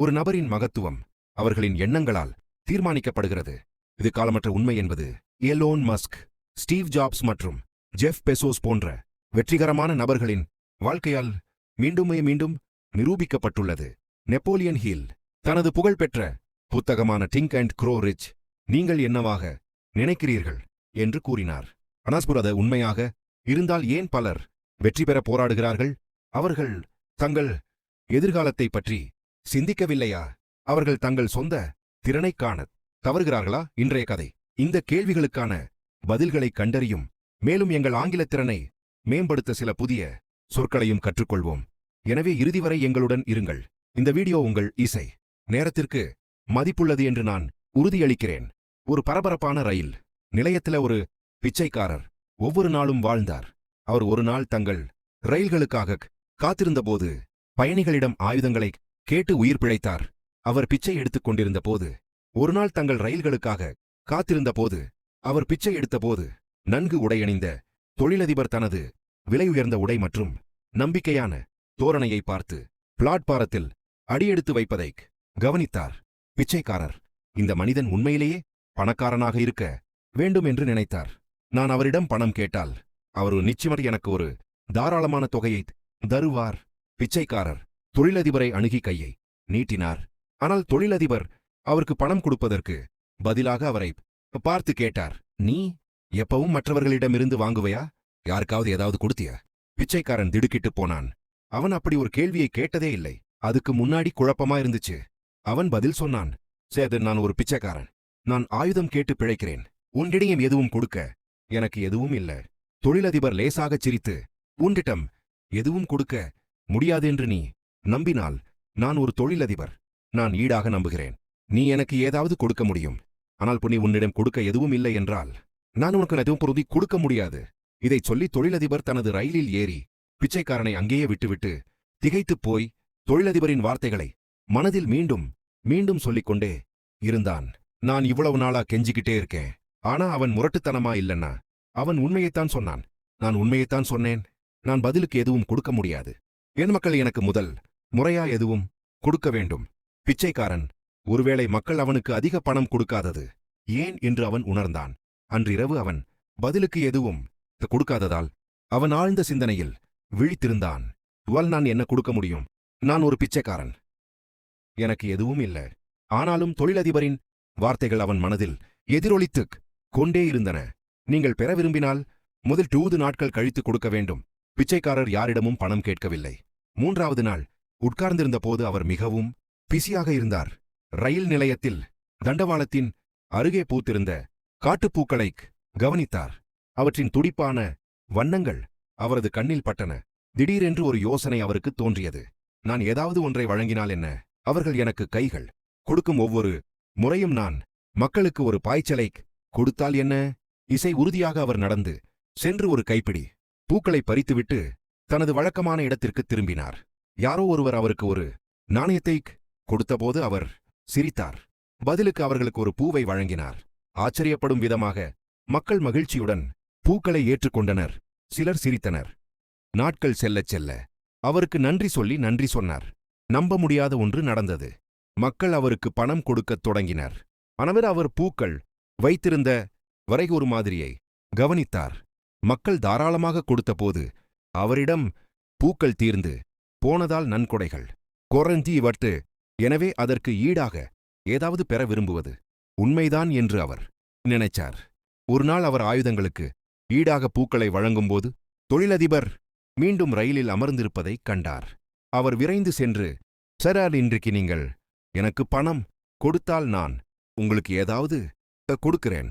ஒரு நபரின் மகத்துவம் அவர்களின் எண்ணங்களால் தீர்மானிக்கப்படுகிறது. இது காலமற்ற உண்மை என்பது எலோன் மஸ்க் ஸ்டீவ் ஜாப்ஸ் மற்றும் ஜெஃப் பெசோஸ் போன்ற வெற்றிகரமான நபர்களின் வாழ்க்கையால் மீண்டுமே மீண்டும் நிரூபிக்கப்பட்டுள்ளது. நெப்போலியன் ஹில் தனது புகழ்பெற்ற புத்தகமான டிங்க் அண்ட் க்ரோ ரிச் நீங்கள் என்னவாக நினைக்கிறீர்கள் என்று கூறினார். அனாஸ்புரத உண்மையாக இருந்தால் ஏன் பலர் வெற்றி பெற போராடுகிறார்கள்? அவர்கள் தங்கள் எதிர்காலத்தை பற்றி சிந்திக்கவில்லையா? அவர்கள் தங்கள் சொந்த திறனைக் காணத் தவறுகிறார்களா? இன்றைய கதை. இந்த கேள்விகளுக்கான பதில்களை கண்டறியும். மேலும் எங்கள் ஆங்கிலத் திறனை மேம்படுத்த சில புதிய சொற்களையும் கற்றுக்கொள்வோம். எனவே இறுதி வரை எங்களுடன் இருங்கள். இந்த வீடியோ உங்கள் இசை. நேரத்திற்கு மதிப்புள்ளது என்று நான் உறுதியளிக்கிறேன். ஒரு பரபரப்பான ரயில். நிலையத்தில ஒரு பிச்சைக்காரர் ஒவ்வொரு நாளும் வாழ்ந்தார். அவர் ஒரு நாள் தங்கள் ரயில்களுக்காக காத்திருந்தபோது பயணிகளிடம் ஆயுதங்களை கேட்டு உயிர் பிழைத்தார். அவர் பிச்சை எடுத்துக் கொண்டிருந்த போது ஒருநாள் தங்கள் ரயில்களுக்காக காத்திருந்த போது அவர் பிச்சை எடுத்தபோது நன்கு உடையணிந்த தொழிலதிபர் தனது விலையுயர்ந்த உடை மற்றும் நம்பிக்கையான தோரணையை பார்த்து பிளாட்பாரத்தில் அடியெடுத்து வைப்பதை கவனித்தார். பிச்சைக்காரர் இந்த மனிதன் உண்மையிலேயே பணக்காரனாக இருக்க வேண்டும் என்று நினைத்தார். நான் அவரிடம் பணம் கேட்டால் அவர் நிச்சயமர் எனக்கு ஒரு தாராளமான தொகையை தருவார். பிச்சைக்காரர் தொழிலதிபரை அணுகி கையை நீட்டினார். ஆனால் தொழிலதிபர் அவருக்கு பணம் கொடுப்பதற்கு பதிலாக அவரை பார்த்து கேட்டார். நீ எப்பவும் மற்றவர்களிடமிருந்து வாங்குவையா? யாருக்காவது ஏதாவது கொடுத்தியா? பிச்சைக்காரன் திடுக்கிட்டு போனான். அவன் அப்படி ஒரு கேள்வியை கேட்டதே இல்லை. அதுக்கு முன்னாடி குழப்பமா இருந்துச்சு. அவன் பதில் சொன்னான். சேதன் நான் ஒரு பிச்சைக்காரன். நான் ஆயுதம் கேட்டு பிழைக்கிறேன். உன்னிடையும் எதுவும் கொடுக்க எனக்கு எதுவும் இல்ல. தொழிலதிபர் லேசாகச் சிரித்து உன்னிடம் எதுவும் கொடுக்க முடியாது என்று நீ நம்பினால் நான் ஒரு தொழிலதிபர். நான் ஈடாக நம்புகிறேன். நீ எனக்கு ஏதாவது கொடுக்க முடியும். ஆனால் புனி உன்னிடம் கொடுக்க எதுவும் இல்லை என்றால் நான் உனக்கு எதுவும் பொருதி கொடுக்க முடியாது. இதைச் சொல்லி தொழிலதிபர் தனது ரயிலில் ஏறி பிச்சைக்காரனை அங்கேயே விட்டுவிட்டு திகைத்துப் போய் தொழிலதிபரின் வார்த்தைகளை மனதில் மீண்டும் மீண்டும் சொல்லிக்கொண்டே இருந்தான். நான் இவ்வளவு நாளா கெஞ்சிக்கிட்டே இருக்கேன். ஆனா அவன் முரட்டுத்தனமா இல்லன்னா? அவன் உண்மையைத்தான் சொன்னான். நான் உண்மையைத்தான் சொன்னேன். நான் பதிலுக்கு எதுவும் கொடுக்க முடியாது. என் மக்கள் எனக்கு முதல் முறையா எதுவும் கொடுக்க வேண்டும். பிச்சைக்காரன் ஒருவேளை மக்கள் அவனுக்கு அதிக பணம் கொடுக்காதது. ஏன் என்று அவன் உணர்ந்தான். அன்றிரவு அவன் பதிலுக்கு எதுவும் கொடுக்காததால் அவன் ஆழ்ந்த சிந்தனையில் விழித்திருந்தான். வல் நான் என்ன கொடுக்க முடியும்? நான் ஒரு பிச்சைக்காரன். எனக்கு எதுவும் இல்ல. ஆனாலும் தொழிலதிபரின் வார்த்தைகள் அவன் மனதில் எதிரொலித்துக் கொண்டே இருந்தன. நீங்கள் பெற விரும்பினால் முதல் டூது நாட்கள் கழித்து கொடுக்க வேண்டும். பிச்சைக்காரர் யாரிடமும் பணம் கேட்கவில்லை. மூன்றாவது நாள் உட்கார்ந்திருந்த போது அவர் மிகவும் பிஸியாக இருந்தார். ரயில் நிலையத்தில் தண்டவாளத்தின் அருகே பூத்திருந்த காட்டுப்பூக்களை கவனித்தார். அவற்றின் துடிப்பான வண்ணங்கள் அவரது கண்ணில் பட்டன. திடீரென்று ஒரு யோசனை அவருக்கு தோன்றியது. நான் ஏதாவது ஒன்றை வழங்கினால் என்ன? அவர்கள் எனக்கு கைகள். கொடுக்கும் ஒவ்வொரு முறையும் நான் மக்களுக்கு ஒரு பாய்ச்சலை கொடுத்தால் என்ன? இசை உறுதியாக அவர் நடந்து சென்று ஒரு கைப்பிடி பூக்களை பறித்துவிட்டு தனது வழக்கமான இடத்திற்கு திரும்பினார். யாரோ ஒருவர் அவருக்கு ஒரு நாணயத்தை கொடுத்தபோது அவர் சிரித்தார். பதிலுக்கு அவர்களுக்கு ஒரு பூவை வழங்கினார். ஆச்சரியப்படும் விதமாக மக்கள் மகிழ்ச்சியுடன் பூக்களை ஏற்றுக்கொண்டனர். சிலர் சிரித்தனர். நாட்கள் செல்லச் செல்ல. அவருக்கு நன்றி சொல்லி நன்றி சொன்னார். நம்ப முடியாத ஒன்று நடந்தது. மக்கள் அவருக்கு பணம் கொடுக்கத் தொடங்கினர். அனவர் அவர் பூக்கள் வைத்திருந்த வரை ஒரு மாதிரியை கவனித்தார். மக்கள் தாராளமாக கொடுத்தபோது அவரிடம் பூக்கள் தீர்ந்து போனதால் நன்கொடைகள். குறைஞ்சி வட்டு எனவே அதற்கு ஈடாக ஏதாவது பெற விரும்புவது உண்மைதான் என்று அவர் நினைச்சார். ஒருநாள் அவர் ஆயுதங்களுக்கு ஈடாக பூக்களை வழங்கும்போது தொழிலதிபர் மீண்டும் ரயிலில் அமர்ந்திருப்பதைக் கண்டார். அவர் விரைந்து சென்று சரார் இன்றைக்கு நீங்கள் எனக்கு பணம் கொடுத்தால் நான் உங்களுக்கு ஏதாவது கொடுக்கிறேன்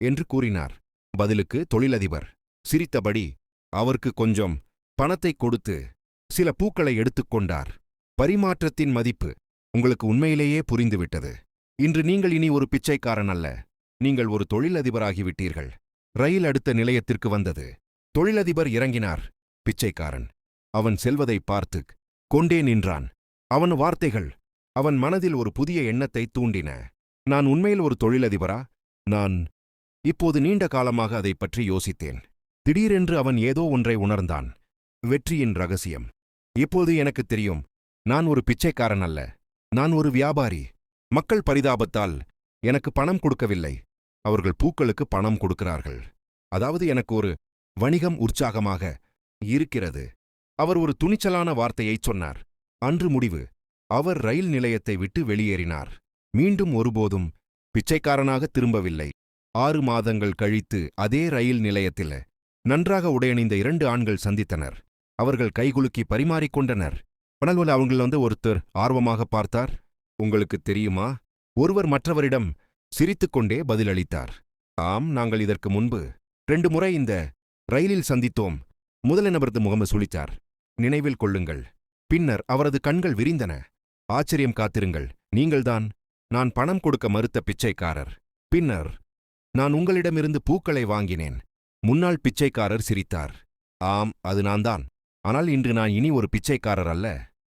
என்று கூறினார். பதிலுக்கு தொழிலதிபர் சிரித்தபடி அவருக்கு கொஞ்சம் பணத்தை கொடுத்து சில பூக்களை எடுத்துக்கொண்டார் பரிமாற்றத்தின் மதிப்பு உங்களுக்கு உண்மையிலேயே புரிந்துவிட்டது. இன்று நீங்கள் இனி ஒரு பிச்சைக்காரன் அல்ல. நீங்கள் ஒரு தொழிலதிபராகிவிட்டீர்கள். ரயில் அடுத்த நிலையத்திற்கு வந்தது. தொழிலதிபர் இறங்கினார். பிச்சைக்காரன். அவன் செல்வதை பார்த்து கொண்டே நின்றான். அவன் வார்த்தைகள் அவன் மனதில் ஒரு புதிய எண்ணத்தை தூண்டின. நான் உண்மையில் ஒரு தொழிலதிபரா? நான். இப்போது நீண்ட காலமாக அதைப் பற்றி யோசித்தேன். திடீரென்று அவன் ஏதோ ஒன்றை உணர்ந்தான். வெற்றியின் ரகசியம். இப்போது எனக்குத் தெரியும். நான் ஒரு பிச்சைக்காரன் அல்ல. நான் ஒரு வியாபாரி. மக்கள் பரிதாபத்தால் எனக்கு பணம் கொடுக்கவில்லை. அவர்கள் பூக்களுக்கு பணம் கொடுக்கிறார்கள். அதாவது எனக்கு ஒரு வணிகம் உற்சாகமாக இருக்கிறது. அவர் ஒரு துணிச்சலான வார்த்தையைச் சொன்னார். அன்று முடிவு. அவர் ரயில் நிலையத்தை விட்டு வெளியேறினார். மீண்டும் ஒருபோதும் பிச்சைக்காரனாக திரும்பவில்லை. ஆறு மாதங்கள் கழித்து அதே ரயில் நிலையத்தில் நன்றாக உடையணிந்த இரண்டு ஆண்கள் சந்தித்தனர். அவர்கள் கைகுலுக்கி பரிமாறிக்கொண்டனர் ஆனால் அவங்கள வந்து ஒருத்தர் ஆர்வமாக பார்த்தார். உங்களுக்கு தெரியுமா? ஒருவர் மற்றவரிடம் சிரித்துக்கொண்டே பதிலளித்தார். ஆம் நாங்கள் இதற்கு முன்பு ரெண்டு முறை இந்த ரயிலில் சந்தித்தோம் முதல நபரது முகம சுழித்தார். நினைவில் கொள்ளுங்கள். பின்னர் அவரது கண்கள் விரிந்தன. ஆச்சரியம் காத்திருங்கள். நீங்கள்தான் நான் பணம் கொடுக்க மறுத்த பிச்சைக்காரர். பின்னர் நான் உங்களிடமிருந்து பூக்களை வாங்கினேன். முன்னாள் பிச்சைக்காரர் சிரித்தார். ஆம் அது நான்தான். ஆனால் இன்று நான் இனி ஒரு பிச்சைக்காரர் அல்ல.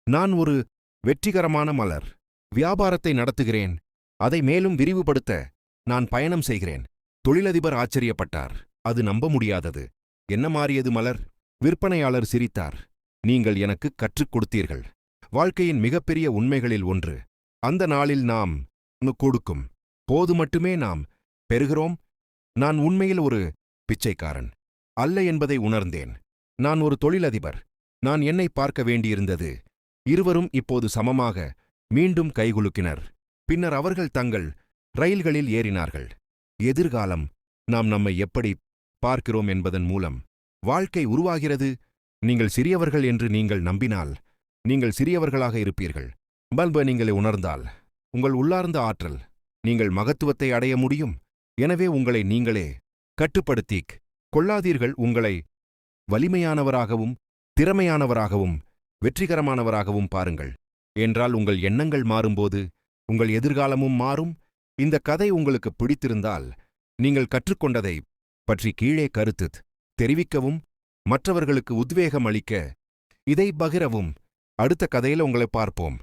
நான் ஒரு வெற்றிகரமான மலர். வியாபாரத்தை நடத்துகிறேன். அதை மேலும் விரிவுபடுத்த நான் பயணம் செய்கிறேன். தொழிலதிபர் ஆச்சரியப்பட்டார். அது நம்ப முடியாதது. என்ன மாறியது மலர்? விற்பனையாளர் சிரித்தார். நீங்கள் எனக்கு கற்றுக் கொடுத்தீர்கள். வாழ்க்கையின் மிகப்பெரிய உண்மைகளில் ஒன்று. அந்த நாளில் நாம் கொடுக்கும். போது மட்டுமே நாம் பெறுகிறோம். நான் உண்மையில் ஒரு பிச்சைக்காரன் அல்ல என்பதை உணர்ந்தேன். நான் ஒரு தொழிலதிபர். நான் என்னை பார்க்க வேண்டியிருந்தது. இருவரும் இப்போது சமமாக மீண்டும் கைகுலுக்கினர் பின்னர் அவர்கள் தங்கள் ரயில்களில் ஏறினார்கள். எதிர்காலம் நாம் நம்மை எப்படி பார்க்கிறோம் என்பதன் மூலம். வாழ்க்கை உருவாகிறது. நீங்கள் சிறியவர்கள் என்று நீங்கள் நம்பினால் நீங்கள் சிறியவர்களாக இருப்பீர்கள். பல்ப நீங்களை உணர்ந்தால் உங்கள் உள்ளார்ந்த ஆற்றல் நீங்கள் மகத்துவத்தை அடைய முடியும். எனவே உங்களை நீங்களே கட்டுப்படுத்திக் கொள்ளாதீர்கள். உங்களை வலிமையானவராகவும் திறமையானவராகவும் வெற்றிகரமானவராகவும் பாருங்கள். என்றால் உங்கள் எண்ணங்கள் மாறும்போது உங்கள் எதிர்காலமும் மாறும். இந்த கதை உங்களுக்கு பிடித்திருந்தால் நீங்கள் கற்றுக்கொண்டதை பற்றி கீழே கருத்து தெரிவிக்கவும் மற்றவர்களுக்கு உத்வேகம் அளிக்க இதை பகிரவும். அடுத்த கதையில் உங்களை பார்ப்போம்.